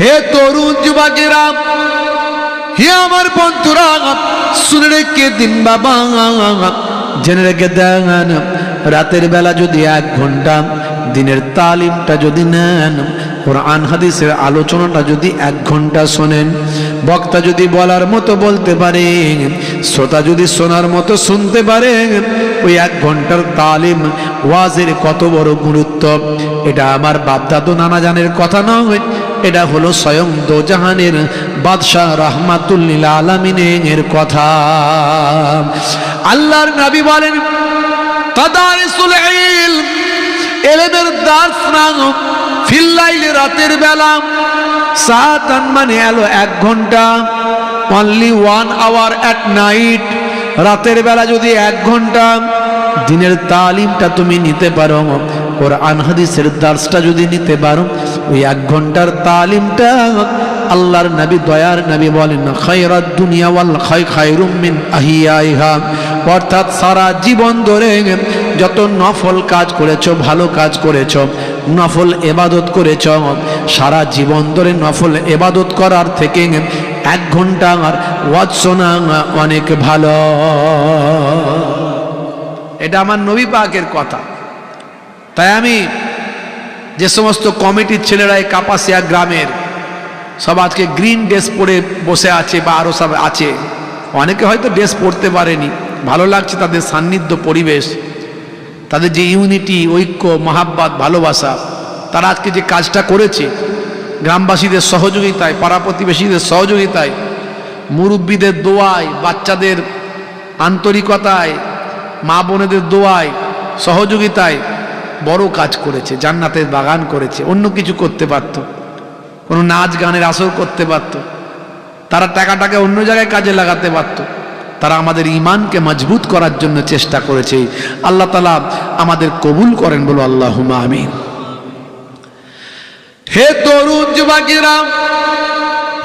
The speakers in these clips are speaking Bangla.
হে তরুণ যুবকেরা, হে আমার বন্ধুরা, শুনে রেখে দিন বাবা। জেনে রেখে দেন, রাতের বেলা যদি এক ঘণ্টা, দিনের তালিমটা যদি নেন, কোরআন হাদিসের আলোচনাটা যদি এক ঘণ্টা শোনেন, বক্তা যদি বলার মতো বলতে পারেন, শ্রোতা যদি শোনার মতো শুনতে পারেন, ওই এক ঘণ্টার তালিম ওয়াজের কত বড় গুরুত্ব? এটা আমার বাপদাদু নানা জানের কথা নয় এটা হলো স্বয়ং দোজাহানের বাদশাহ রহমাতুল্লিল আলমিনের কথা। আল্লাহর নবী বলেন এলেমের দাস ফিল্লাইলে রাতের বেলা সাতান মানে এলো এক ঘণ্টা only one hour at night রাতের বেলা যদি এক ঘণ্টা, দিনের তালিমটা তুমি নিতে পারো। ওর আনহাদিসের দার্সটা যদি নিতে পারো, ওই এক ঘণ্টার তালিমটা আল্লাহর নবী, দয়ার নবী বলেন খায়রাত দুনিয়া ওয়াল খাই খায়রুম মিন আহিয়াইহা। অর্থাৎ সারা জীবন ধরে যত নফল কাজ করেছ, ভালো কাজ করেছ, নফল এবাদত করেছ, সারা জীবন ধরে নফল এবাদত করার থেকে এক ঘণ্টা আর ওয়াজ শোনা অনেক ভালো। এটা আমার নবী পাকের কথা। তাই আমি যে সমস্ত কমিটির ছেলেরা এই কাপাসিয়া গ্রামের সব আজকে গ্রিন ড্রেস পরে বসে আছে বা আরও সব আছে, অনেকে হয়তো ড্রেস পরতে পারেনি। ভালো লাগছে তাদের সান্নিধ্য, পরিবেশ, তাদের যে ইউনিটি, ঐক্য, মহাব্বাত, ভালোবাসা, তারা আজকে যে কাজটা করেছে, গ্রামবাসীদের সহযোগিতায়, পাড়া প্রতিবেশীদের সহযোগিতায়, মুরব্বীদের দোয়ায়, বাচ্চাদের আন্তরিকতায়, মা বোনেদের দোয়ায়, সহযোগিতায় বড় কাজ করেছে, জান্নাতের বাগান করেছে, অন্য কিছু করতে পারত। কোনো নাচ গানের আসর করতে পারত। তারা টাকাটাকে অন্য জায়গায় কাজে লাগাতে পারত। তারা আমাদের ইমানকে মজবুত করার জন্য চেষ্টা করেছে। আল্লাহ তালা আমাদের কবুল করেন, বলো আল্লাহ আমিন। হে তরুণ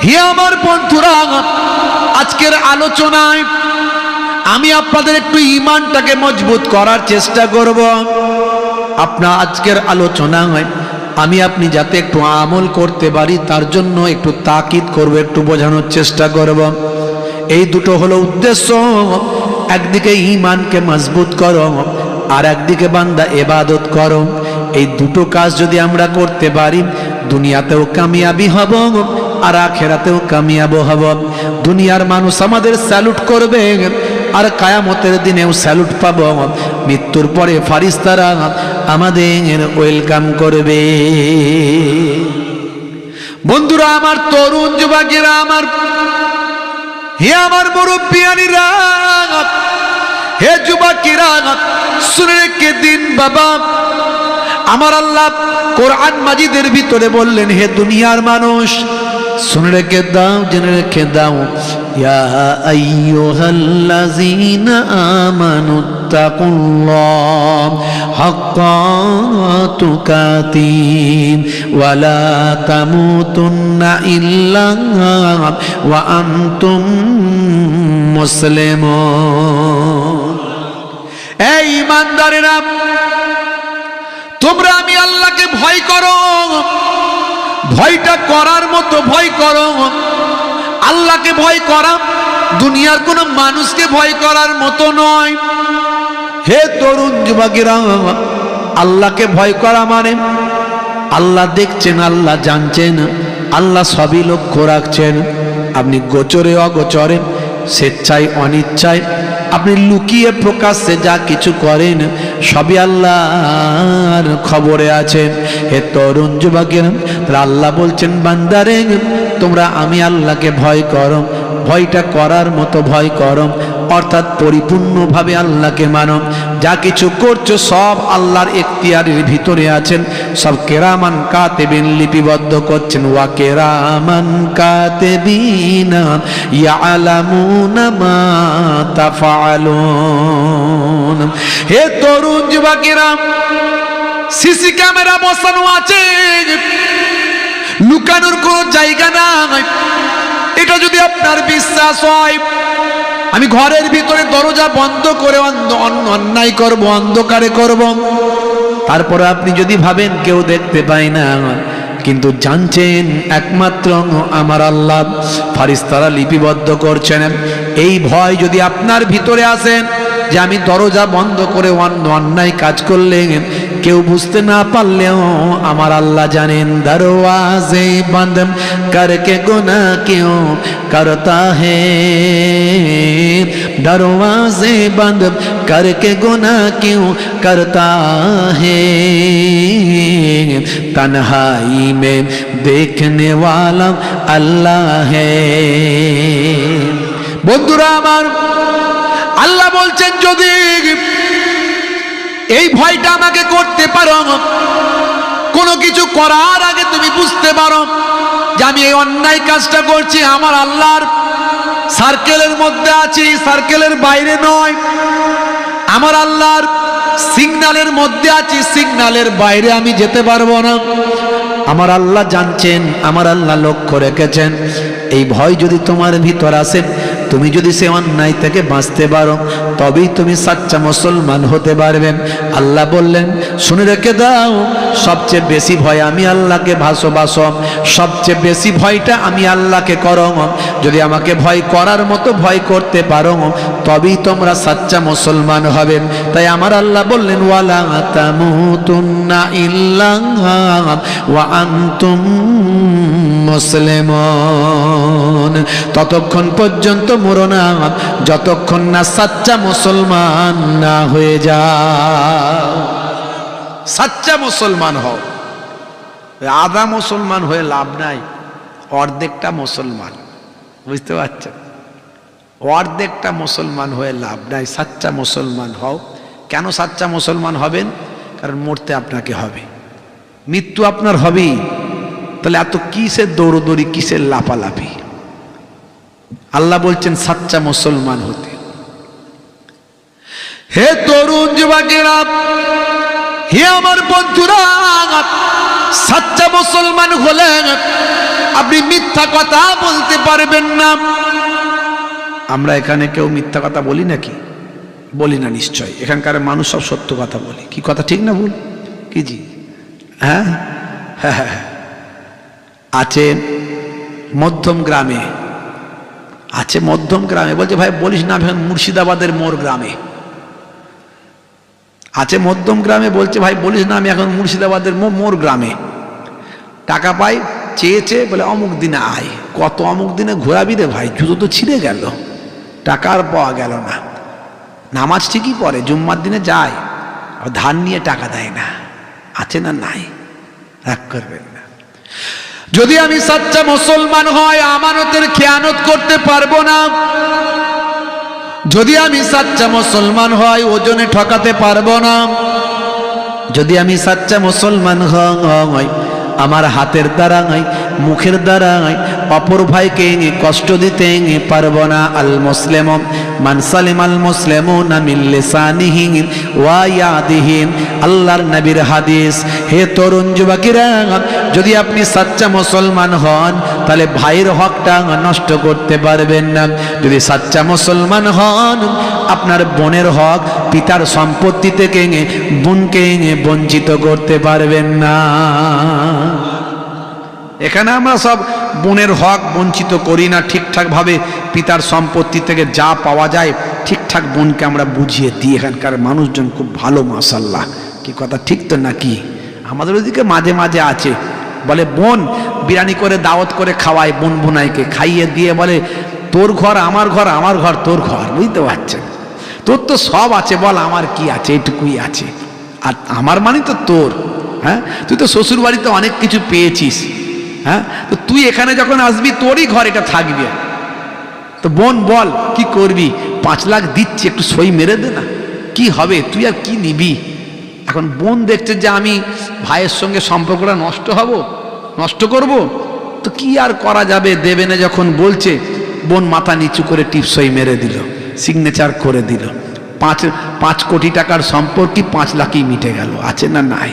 হে আমার বন্ধুরা, আজকের আলোচনায় আমি আপনাদের একটু ইমানটাকে মজবুত করার চেষ্টা করব। আপনার আজকের আলোচনা হয়, আমি আপনি যাতে একটু আমল করতে পারি, তার জন্য একটু তাকিদ করব, একটু বোঝানোর চেষ্টা করব। এই দুটো হলো উদ্দেশ্য। একদিকে ইমানকে মজবুত করো, আর একদিকে বান্দা এবাদত করো। এই দুটো কাজ যদি আমরা করতে পারি, দুনিয়াতেও কামিয়াবি হব, আর আখেরাতেও কামিয়াব হব। দুনিয়ার মানুষ আমাদের স্যালুট করবে, আর কায়ামতের দিনেও স্যালুট পাব। মৃত্যুর পরে ফারিস্তারা আমাদের ওয়েলকাম করবে। বন্ধুরা, আমার তরুণ যুবকেরা, আমার হে আমার মুরব্বিয়ানিরা, হে যুবকেরা, শুনে রেখে দিন বাবা। আমার আল্লাহ কোরআন মাজিদের ভিতরে বললেন, হে দুনিয়ার মানুষ শুনে রেখে দাও জেনে রেখে দাও ইয়া আইয়ুহাল্লাযীনা আমানু তাকুল্লাহ হাক্কা তুকাতিন ওয়ালা তামুতুন্না ইল্লা ওয়া আনতুম মুসলিমুন এই ইমানদারেরা তোমরা আমি আল্লাহকে ভয় করো। ভয়টা করার মতো ভয় করো। আল্লাহকে ভয় করা দুনিয়ার কোনো মানুষকে ভয় করার মতো নয়। হে তরুণ যুবকেরা, আল্লাহকে ভয় করা মানে আল্লাহ দেখছেন, আল্লাহ জানছেন, আল্লাহ সবই লক্ষ্য রাখছেন। আপনি গোচরে অগোচরে স্বেচ্ছায়, অনিচ্ছায় আপনি লুকিয়ে প্রকাশ্যে যা কিছু করেন, সবই আল্লাহর খবরে আছেন হে তরুণ যুবকের, তাহলে আল্লাহ বলছেন, বান্দারে, তোমরা আমি আল্লাহকে ভয় করো। ভয়টা করার মতো ভয় করো। অর্থাৎ পরিপূর্ণভাবে আল্লাহকে মানো। যা কিছু করছ সব আল্লাহর এখতিয়ারের ভিতরে আছেন। সব কেরামান কাতেবিন লিপিবদ্ধ করছেন। ওয়া কেরামান কাতেবিনা ইয়ালামুনা মা তাফালুন হে তরুণ যুবকেরা, সিসি ক্যামেরা বসানো আছে। লুকানোর কোনো জায়গা নাই। এটা যদি আপনার বিশ্বাস হয় আমি ঘরের ভিতরে দরজা বন্ধ করে অন্যায় করব, অন্ধকারে করব। তারপরে আপনি যদি ভাবেন কেউ দেখতে পাই না, কিন্তু জানছেন একমাত্র আমার আল্লাহ। ফারিস্তারা লিপিবদ্ধ করছেন। এই ভয় যদি আপনার ভিতরে আসেন যে আমি দরজা বন্ধ করে অন্যায় কাজ করলে কেউ বুঝতে না পারলেও আমার আল্লাহ জানেন, দরওয়াজে বান্ধ কার কে গোনা কেউ করতা হে। দরওয়াজে বন্ধ করকে গোনা কেউ করতা হে। তনহাই মে দেখনে আল্লাহ হে। বন্ধুরা আমার আল্লাহ বলছেন, যদি এই ভয়টা আমাকে করতে পারো, কোনো কিছু করার আগে তুমি বুঝতে পারো যে আমি এই অন্যায় কাজটা করছি। আমার আল্লাহর সার্কেলের মধ্যে আছি, সার্কেলের বাইরে নয়। আমার আল্লাহর সিগনালের মধ্যে আছি, সিগনালের বাইরে আমি যেতে পারব না। আমার আল্লাহ জানছেন, আমার আল্লাহ লক্ষ্য রেখেছেন। এই ভয় যদি তোমার ভিতর আসে তুমি যদি সে অন্যায় থেকে বাঁচতে পারো, তবেই তুমি সাচ্চা মুসলমান হতে পারবেন আল্লাহ বললেন, শুনে রেখে দাও, সবচেয়ে বেশি ভয় আমি আল্লাহকে ভাসবাসো সবচেয়ে বেশি ভয়টা আমি আল্লাহকে করো। যদি আমাকে ভয় করার মতো ভয় করতে পারো, তবেই তোমরা সাচ্চা মুসলমান হবে। তাই আমার আল্লাহ বললেন, ওয়ালা ইল্লা ওয়া ততক্ষণ পর্যন্ত মরো না। যতক্ষণ না সাচ্চা মুসলমান না হয়ে যা সাচ্চা মুসলমান হও। আধা মুসলমান হয়ে লাভ নাই, অর্ধেকটা মুসলমান। বুঝতে পারছেন অর্ধেকটা মুসলমান হয়ে লাভ নাই, সাচ্চা মুসলমান হও। কেন সাচ্চা মুসলমান হবেন? কারণ মরতে আপনাকে হবে। মৃত্যু আপনার হবেই। তাহলে এত কিসের দৌড়দৌড়ি, কিসের লাপালাপি আল্লাহ বলছেন সাচ্চা মুসলমান হতে। হে তরুণ যুবকেরা হে আমার বন্ধুরা সাচ্চা মুসলমান হলেন আপনি মিথ্যা কথা বলতে পারবেন না। আমরা এখানে কেউ মিথ্যা কথা বলি নাকি? বলি না নিশ্চয়। এখানকার মানুষ সব সত্য কথা বলে। কি কথা ঠিক না ভুল? কি জি? হ্যাঁ? হ্যাঁ হ্যাঁ হ্যাঁ। আছে মধ্যম গ্রামে আছে মধ্যম গ্রামে। বলছে, ভাই, বলিস না ভাই মুর্শিদাবাদের মোর গ্রামে। আছে মধ্যম গ্রামে, বলছে, ভাই, বলিস না, আমি এখন মুর্শিদাবাদের মো- মোর গ্রামে। টাকা পাই চেয়েছে বলে, অমুক দিনে আয়। কত অমুক দিনে ঘোরাবি রে ভাই? জুতো তো ছিঁড়ে গেল। টাকা আর পাওয়া গেল না। নামাজ ঠিকই পড়ে, জুম্মার দিনে যায় আর ধান নিয়ে টাকা দেয় না। আছে না নাই? রাগ করবেন না। যদি আমি সাচ্চা মুসলমান হয়, আমানতের খেয়ানত করতে পারব না। যদি আমি সাচ্চা মুসলমান হয়, ওজনে ঠকাতে পারব না। যদি আমি সাচ্চা মুসলমান হয়, আমার হাতের দ্বারা মুখের দ্বারাই অপর ভাইকে কষ্ট দিতে পারব না আল মুসলিম মানসালিম আল মুসলিম না মিল্লিসানিহীন ওয়াইয়াদিহীন আল্লাহর নবীর হাদিস, হে তরুণ যুবকেরা, যদি আপনি সাচ্চা মুসলমান হন, তাহলে ভাইয়ের হকটা নষ্ট করতে পারবেন না। যদি সাচ্চা মুসলমান হন, আপনার বোনের হক, পিতার সম্পত্তি থেকে বোনকে বঞ্চিত করতে পারবেন না। এখানে আমরা সব বোনের হক বঞ্চিত করি না, ঠিকঠাকভাবে পিতার সম্পত্তি থেকে যা পাওয়া যায়, ঠিকঠাক বোনকে আমরা বুঝিয়ে দিই। এখানকার মানুষজন খুব ভালো মাসাল্লাহ কি কথা, ঠিক তো নাকি? আমাদের ওদিকে মাঝে মাঝে আছে। বলে, বোন, বিরিয়ানি করে দাওয়াত করে খাওয়ায়, বোন বোনাইকে খাইয়ে দিয়ে বলে, তোর ঘর আমার ঘর আমার ঘর তোর ঘর। বুঝতে পারছেন? তোর তো সব আছে, বল আমার কি আছে, এটুকুই আছে। আর আমার মানে তো তোর হ্যাঁ? তুই তো শ্বশুর বাড়িতে অনেক কিছু পেয়েছিস হ্যাঁ? তো তুই এখানে যখন আসবি, তোরই ঘর এটা থাকবে। তো বোন, বল, কি করবি? পাঁচ লাখ দিচ্ছি, একটু সই মেরে দে না। কি হবে? তুই আর কি নিবি? এখন বোন দেখছে যে আমি ভাইয়ের সঙ্গে সম্পর্কটা নষ্ট হব, নষ্ট করব। তো কি আর করা যাবে? দেবে না যখন বলছে, বোন মাথা নিচু করে টিপসই মেরে দিল সিগনেচার করে দিল। পাঁচ পাঁচ কোটি টাকার সম্পর্কই পাঁচ লাখই মিটে গেল? আছে না নাই?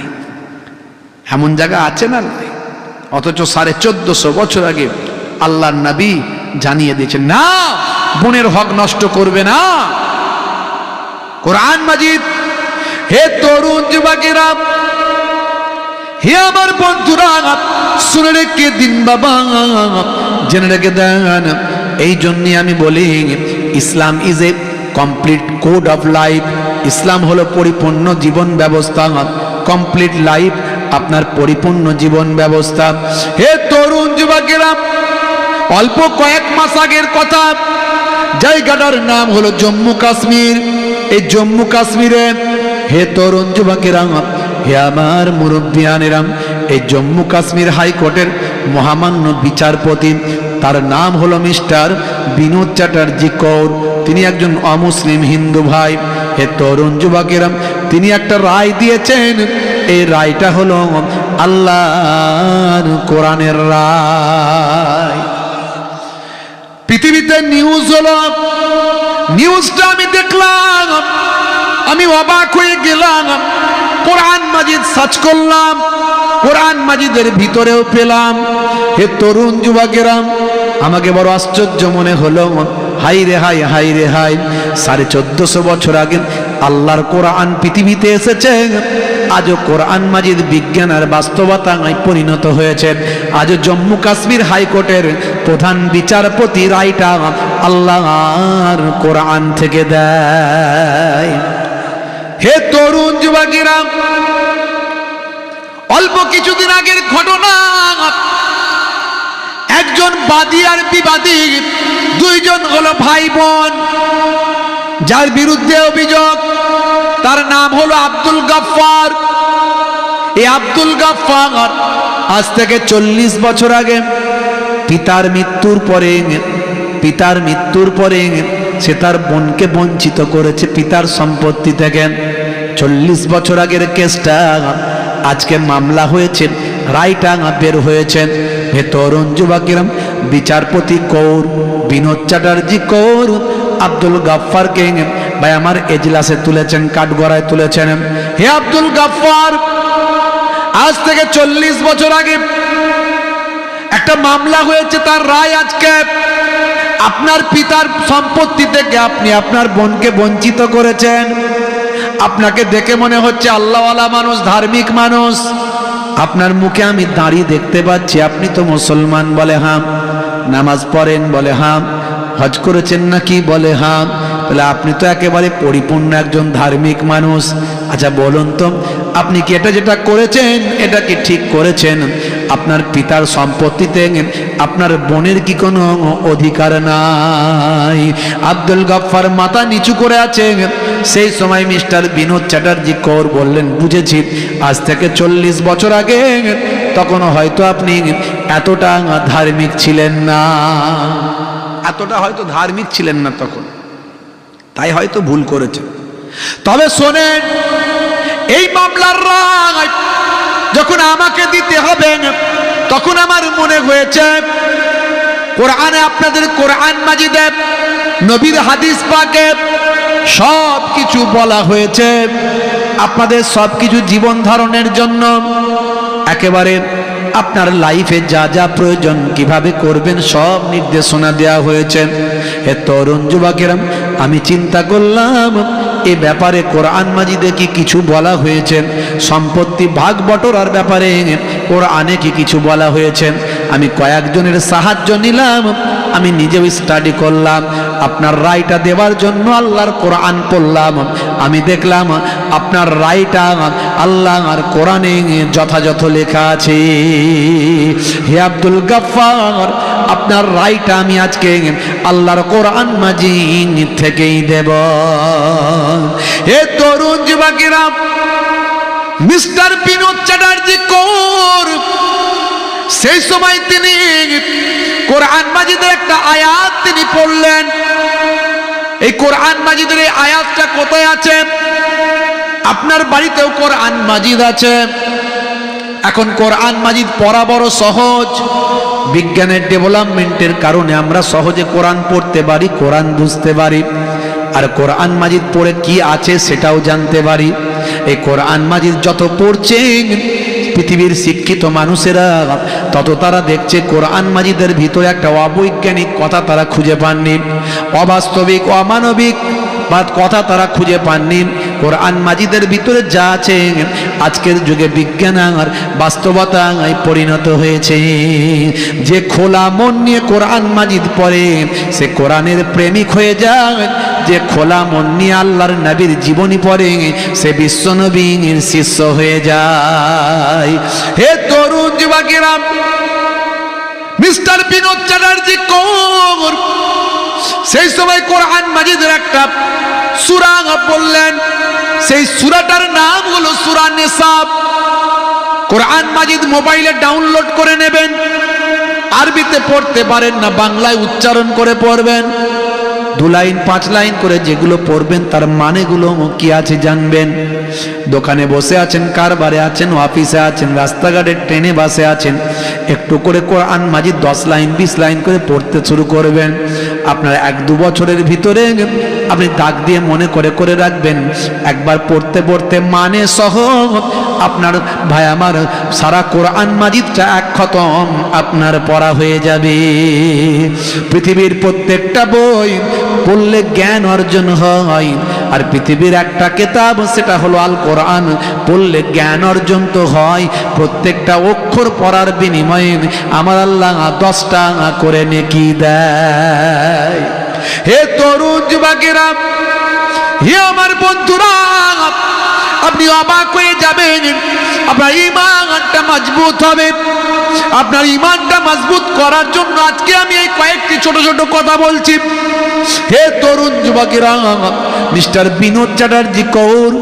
এমন জায়গা আছে না নাই? অথচ সাড়ে চোদ্দশো বছর আগে আল্লাহর নবী জানিয়ে দিয়েছেন, না, বোনের হক নষ্ট করবে না। কোরআন মাজিদ, হে তরুণ যুবকেরা, হে আমার বন্ধুরা, শুনে রেখে দিন বাবা, জেনে রেখে দেন। এই জন্যে আমি বলি, Islam is a complete code of life ইসলাম হলো পরিপূর্ণ জীবন ব্যবস্থা কমপ্লিট লাইফ আপনার পরিপূর্ণ জীবন ব্যবস্থা। হে তরুণ যুবকেরা, অল্প কয়েক মাস আগের কথা, জায়গাটার নাম হলো জম্মু কাশ্মীর। এই জম্মু কাশ্মীরে, হে তরুণ যুবকেরা, হে আমার মুরব্বিয়ানেরাম এই জম্মু কাশ্মীর হাইকোর্টের মহামান্য বিচারপতি, তার নাম হলো মিস্টার বিনোদ চ্যাটার্জি কৌর। তিনি একজন অমুসলিম হিন্দু ভাই। হে তরুণ যুবকেরাম তিনি একটা রায় দিয়েছেন এই রায়টা হলো আল্লাহ কোরআনের রায়। পৃথিবীতে নিউজ হলো নিউজটা আমি দেখলাম, আমি অবাক হয়ে গেলাম, কোরআন মাজিদ সার্চ করলাম, কোরআন মাজিদের ভিতরেও পেলাম। হে তরুণ যুবকেরাম, আমাকে বড় আশ্চর্য মনে হলো, হাই রে হাই হাই রে হাই, সাড়ে চোদ্দশো বছর আগে আল্লাহর কোরআন পৃথিবীতে এসেছে। আজও কোরআন মাজিদ বিজ্ঞান আর বাস্তবতায় পরিণত হয়েছে। আজও জম্মু কাশ্মীর হাইকোর্টের প্রধান বিচারপতি রায়টা আল্লাহর কোরআন থেকে দেয়। হে তরুণ যুবকেরা, অল্প কিছুদিন আগের ঘটনা, একজন বাদী আর বিবাদী, দুইজন হলো ভাই বোন, যার বিরুদ্ধে অভিযোগ তার নাম হলো আব্দুল গাফফার। এই আব্দুল গাফফার আজ থেকে চল্লিশ বছর আগে পিতার মৃত্যুর পরে পিতার মৃত্যুর পরে সে তার বোনকে বঞ্চিত করেছে পিতার সম্পত্তি থেকে। চল্লিশ বছর আগের কেসটা আজকে মামলা হয়েছে রায়টা বের হয়েছে। হে তরুণ বিচারপতি কৌর, বিনোদ চ্যাটার্জি কৌর আব্দুল গাফফারকে ভাই, আমার এজলাসে তুলেছেন, কাঠগড়ায় তুলেছেন। হে আব্দুল গাফফার, আজ থেকে চল্লিশ বছর আগে একটা মামলা হয়েছে তার রায় আজকে। আপনার পিতার সম্পত্তি থেকে আপনি? আপনার বোনকে বঞ্চিত করেছেন। আপনাকে দেখে মনে হচ্ছে আল্লাহওয়ালা মানুষ, ধার্মিক মানুষ। আপনার মুখে আমি দাঁড়িয়ে দেখতে পাচ্ছি, আপনি তো মুসলমান বলে হাম, নামাজ পড়েন বলে হাম। হজ করেছেন নাকি? বলে হাম তাহলে আপনি তো একেবারে পরিপূর্ণ একজন ধার্মিক মানুষ। আচ্ছা বলুন তো, আপনি কি এটা যেটা করেছেন, এটা কি ঠিক করেছেন? আপনার পিতার সম্পত্তিতে আপনার বোনের কি কোনো অধিকার নাই? আব্দুল গফফার মাথা নিচু করে আছে। সেই সময় মিস্টার বিনোদ চ্যাটার্জি কৌর বললেন, বুঝেছি, আজ থেকে চল্লিশ বছর আগে তখন হয়তো আপনি এতটা ধার্মিক ছিলেন না। এতটা হয়তো ধার্মিক ছিলেন না তখন। তাই হয়তো ভুল করেছে তবে শোনেন, এই মামলার রায় যখন আমাকে দিতে হবে, তখন আমার মনে হয়েছে, কোরআনে আপনাদের কোরআন মাজিদে, নবীর হাদিস পাকে সব কিছু বলা হয়েছে। আপনাদের সব কিছু জীবন ধারণের জন্য একেবারে আপনার লাইফে যা যা প্রয়োজন, কীভাবে করবেন সব নির্দেশনা দেওয়া হয়েছে। হে তরুণ যুবকেরাম, আমি চিন্তা করলাম, এ ব্যাপারে কোরআন মাজিদে কি কিছু বলা হয়েছে? সম্পত্তি ভাগ বটরার ব্যাপারে কোরআনে কি কিছু বলা হয়েছে? আমি কয়েকজনের সাহায্য নিলাম, আমি নিজেও স্টাডি করলাম। আপনার রায়টা দেওয়ার জন্য আল্লাহর কোরআন পড়লাম। আমি দেখলাম আপনার রায়টা আল্লাহ আর কোরআনে যথাযথ লেখা আছে। হে আব্দুল গাফার আপনার রায়টা আমি আজকে আল্লাহর কোরআন মাজি থেকেই দেব। হে তরুণ যুবকেরা, মিস্টার বিনোদ চ্যাটার্জি কোর, সেই সময় তিনি কোরআন মাজিদের একটা আয়াত তিনি পড়লেন। এই কোরআন মাজিদের এই আয়াতটা কোথায় আছে? আপনার বাড়িতেও কোরআন মাজিদ আছে। এখন কোরআন মাজিদ পড়া বড় সহজ। বিজ্ঞানের ডেভেলপমেন্টের কারণে আমরা সহজে কোরআন পড়তে পারি, কোরআন বুঝতে পারি। আর কোরআন মাজিদ পড়ে কি আছে সেটাও জানতে পারি। এই কোরআন মাজিদ যত পড়ছেন, পৃথিবীর শিক্ষিত মানুষেরা, তত তারা দেখছে কোরআন মাজিদের ভিতরে একটা অবৈজ্ঞানিক কথা তারা খুঁজে পাননি। অবাস্তবিক, অমানবিক বা কথা তারা খুঁজে পাননি। কোরআন মাজিদের ভিতরে যা আছে, আজকের যুগে বিজ্ঞান আর বাস্তবতায় পরিণত হয়েছে। যে খোলা মন নিয়ে কোরআন মাজিদ পড়ে, সে কোরআনের প্রেমিক হয়ে যায়। যে খোলা মন নিয়ে আল্লাহর নবীর জীবনী পড়ে, সে বিশ্বনবীর শিষ্য হয়ে যায়। হে তরুণ যুবকেরা, মিস্টার বিনোদ চ্যাটার্জি কৌর সেই সময় কোরআন মাজিদের একটা সুরা বললেন, সেই সুরাটার নাম হলো সুরা নেশাব কোরআন মাজিদ মোবাইলে ডাউনলোড করে নেবেন, আরবিতে পড়তে পারেন না, বাংলায় উচ্চারণ করে পড়বেন। দু লাইন, পাঁচ লাইন করে যেগুলো পড়বেন, তার মানেগুলো কি আছে জানবেন। দোকানে বসে আছেন, কারবারে আছেন, অফিসে আছেন, রাস্তাঘাটে, ট্রেনে, বাসে আছেন, একটু করে কোরআন মাজিদ দশ লাইন, বিশ লাইন করে পড়তে শুরু করবেন। আপনার এক দু বছরের ভিতরে আপনি দাগ দিয়ে মনে করে করে রাখবেন। একবার পড়তে পড়তে মানে সহ আপনার ভাই আমার সারা কোরআন মাজিদটা এক খতম, আপনার পড়া হয়ে যাবে। পৃথিবীর প্রত্যেকটা বই পড়লে জ্ঞান অর্জন হয় আর পৃথিবীর একটা কেতাব, সেটা হলো আল কোরআন পড়লে জ্ঞান অর্জন তো হয়। প্রত্যেকটা অক্ষর পড়ার বিনিময়ে আমার আল্লাহ দশটা করে নেকি দেয়। হে তরুণ যুবকেরা, হে আমার বন্ধুরা, আপনি অবাক হয়ে যাবেন। আপনার ইমানটা মজবুত হবে। আপনার ইমানটা মজবুত করার জন্য আজকে আমি এই কয়েকটি ছোট ছোট কথা বলছি। হে তরুণ যুবকেরা, মিস্টার বিনোদ চ্যাটার্জি কৌর,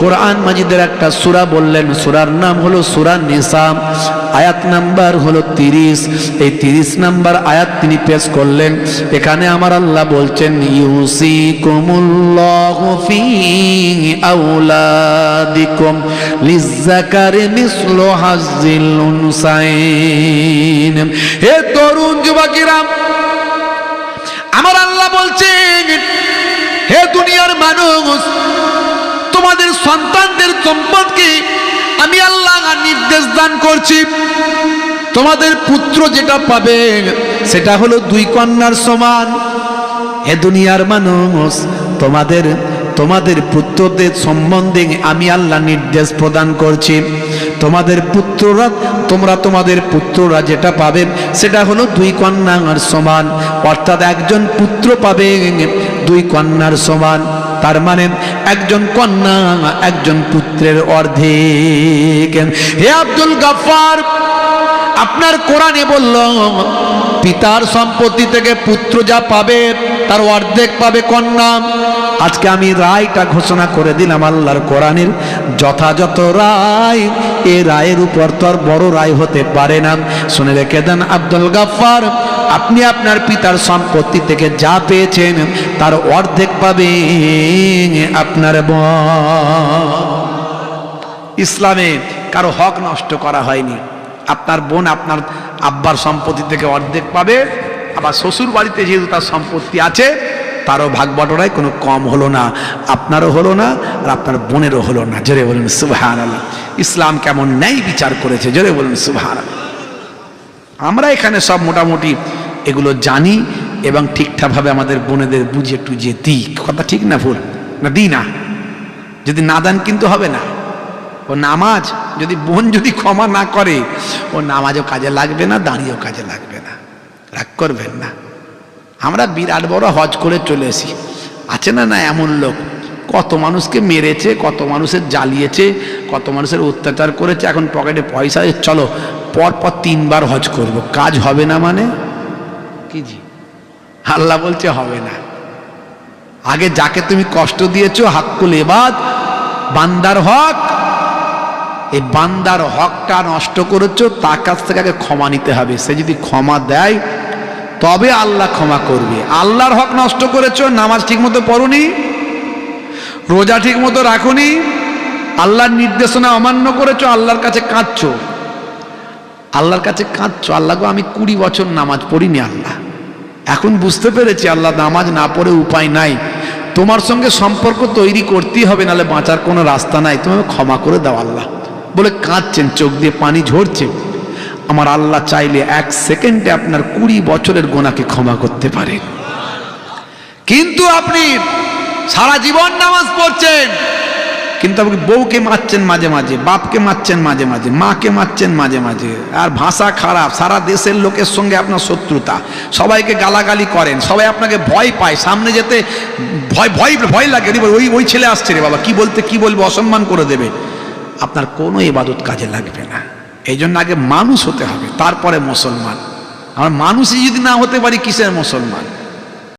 কোরআন মাজিদের একটা সুরা বললেন, সুরার নাম হলো সুরা নিসাম আয়াত নাম্বার হলো তিরিশ। এই তিরিশ নাম্বার আয়াত তিনি পেশ করলেন। এখানে আমার আল্লাহ বলছেন ইউসি কুমুল্লাহ ফি আউলাদিকুম লিজ্জাকারি মিসলু হাজ্জিল উনসাইন। হে তরুণ আমার আল্লাহ বলছেন, হে দুনিয়ার মানুষ, তোমাদের সন্তানদের সম্পদকে আমি আল্লাহ নির্দেশ দান করছি। তোমাদের পুত্র যেটা পাবে, সেটা হলো দুই কন্যার সমান। হে দুনিয়ার মানুষ, তোমাদের তোমাদের পুত্রদের সম্বন্ধে আমি আল্লাহ নির্দেশ প্রদান করছি। তোমাদের পুত্ররা, তোমরা তোমাদের পুত্ররা যেটা পাবে, সেটা হলো দুই কন্যার সমান। অর্থাৎ একজন পুত্র পাবে, দুই কন্যার সমান। তার মানে একজন কন্যা, একজন পুত্রের অর্ধেক। হে আব্দুল গাফার আপনার কোরআনে বলল, পিতার সম্পত্তি থেকে পুত্র যা পাবে, তার অর্ধেক পাবে কন্যা। আজকে আমি রায়টা ঘোষণা করে দিলাম আল্লাহর কোরআনের যথাযথ রায়। এ রায়ের উপর তো আর বড় রায় হতে পারে না। শুনে রেখে দেন আব্দুল গাফার আপনি আপনার পিতার সম্পত্তি থেকে যা পেয়েছেন তার অর্ধেক পাবে আপনার ব ইসলামে কারও হক নষ্ট করা হয়নি। আপনার বোন আপনার আব্বার সম্পত্তি থেকে অর্ধেক পাবে, আবার শ্বশুর বাড়িতে যেহেতু তার সম্পত্তি আছে তারও ভাগ বটরায় কোনো কম হলো না, আপনারও হলো না, আর আপনার বোনেরও হলো না। জোরে বলুন সুবাহান আল্লাহ ইসলাম কেমন ন্যায় বিচার করেছে, জোরে বলুন সুবাহান আমরা এখানে সব মোটামুটি এগুলো জানি এবং ঠিকঠাকভাবে আমাদের বোনেদের বুঝে টুঝে দিই। কথা ঠিক না ভুল? না দিই না। যদি না দেন কিন্তু হবে না। ও নামাজ, যদি বোন যদি ক্ষমা না করে, ও নামাজও কাজে লাগবে না, দাঁড়িয়েও কাজে লাগবে না। রাগ করবেন না। আমরা বিরাট বড় হজ করে চলে এসি আছে না না এমন লোক? কত মানুষকে মেরেছে, কত মানুষের জ্বালিয়েছে, কত মানুষের অত্যাচার করেছে, এখন পকেটে পয়সা চলো পর পর তিনবার হজ করব। কাজ হবে না মানে? কি জি? আল্লাহ বলছে হবে না। আগে যাকে তুমি কষ্ট দিয়েছ, হাক্কুল এবাদ বান্দার হক, এই বান্দার হকটা নষ্ট করেছ, তার কাছ থেকে আগে ক্ষমা নিতে হবে। সে যদি ক্ষমা দেয় তবে আল্লাহ ক্ষমা করবে। আল্লাহর হক নষ্ট করেছ, নামাজ ঠিক মতো পড়ুনি, রোজা ঠিক মতো রাখুনি, আল্লাহর নির্দেশনা অমান্য করেছ, আল্লাহর কাছে কাঁদছো। আল্লাহর কাছে কাঁদছো আল্লাহকে আমি কুড়ি বছর নামাজ পড়িনি আল্লাহ। এখন বুঝতে পেরেছি আল্লাহ নামাজ না পড়ে উপায় নাই। তোমার সঙ্গে সম্পর্ক তৈরি করতেই হবে, নাহলে বাঁচার কোনো রাস্তা নাই। তুমি ক্ষমা করে দাও আল্লাহ। বলে কাঁদছেন, চোখ দিয়ে পানি ঝরছে। আমার আল্লাহ চাইলে এক সেকেন্ডে আপনার কুড়ি বছরের গোনাকে ক্ষমা করতে পারে কিন্তু আপনি সারা জীবন নামাজ পড়ছেন, কিন্তু আপনি বউকে মারছেন মাঝে মাঝে, বাপকে মারছেন মাঝে মাঝে, মাকে মারছেন মাঝে মাঝে, আর ভাষা খারাপ, সারা দেশের লোকের সঙ্গে আপনার শত্রুতা, সবাইকে গালাগালি করেন, সবাই আপনাকে ভয় পায়, সামনে যেতে ভয় ভয় ভয় লাগে, ওই ওই ছেলে আসছে রে বাবা, কি বলতে, কি বলবে, অসম্মান করে দেবে। আপনার কোনো এবাদত কাজে লাগবে না। এই জন্য আগে মানুষ হতে হবে, তারপরে মুসলমান। আমরা মানুষই যদি না হতে পারি, কিসের মুসলমান?